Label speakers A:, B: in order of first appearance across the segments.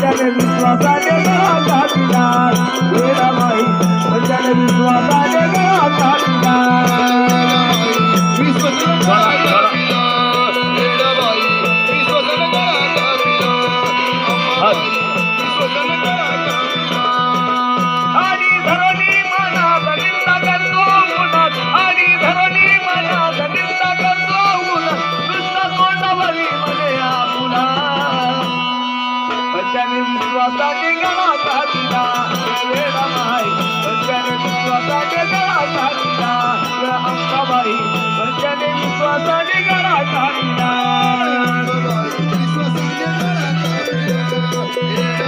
A: पंचन विश्वासाने घराचा विलास हे रमाई पंचन विश्वासाने घराचा विलास विश्वासाने गळा घालिला या अंबाबाई भजने विश्वासाने गळा घालिला
B: विश्वासाने गळा घालिला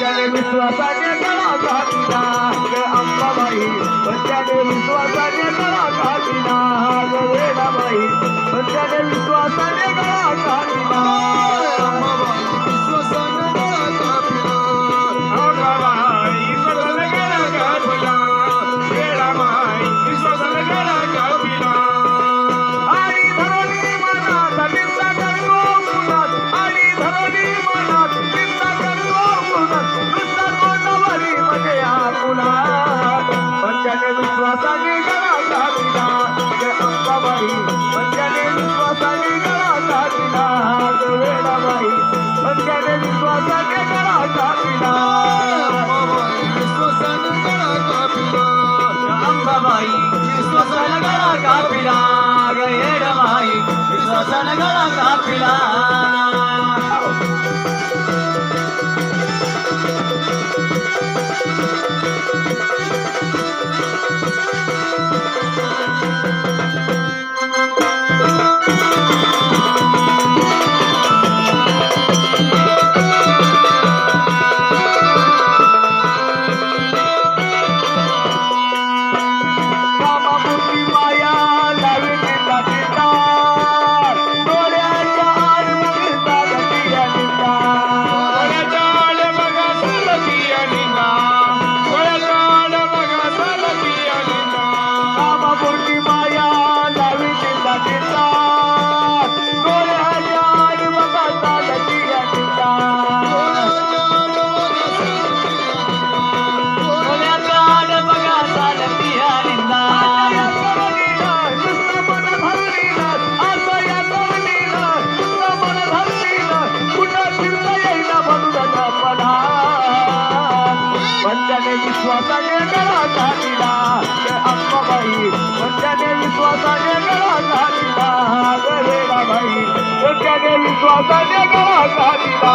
A: त्याने विश्वासाने तळा घातिला. अंबाबाई पण त्याने विश्वासाने तळा घातिला.
C: காப்பிடான்
A: विश्वासाने गळाचा दिला अम्माबाई कोणत्याने विश्वासाने गळाचा दिला गरेबाबाई कोणत्याने विश्वासाने गळाचा दिला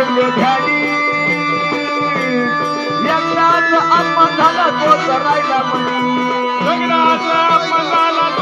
A: फिरले झाली यज्ञाचा अपमान झाला तो करायला म्हणी.
D: लग्नाचा अपमान झाला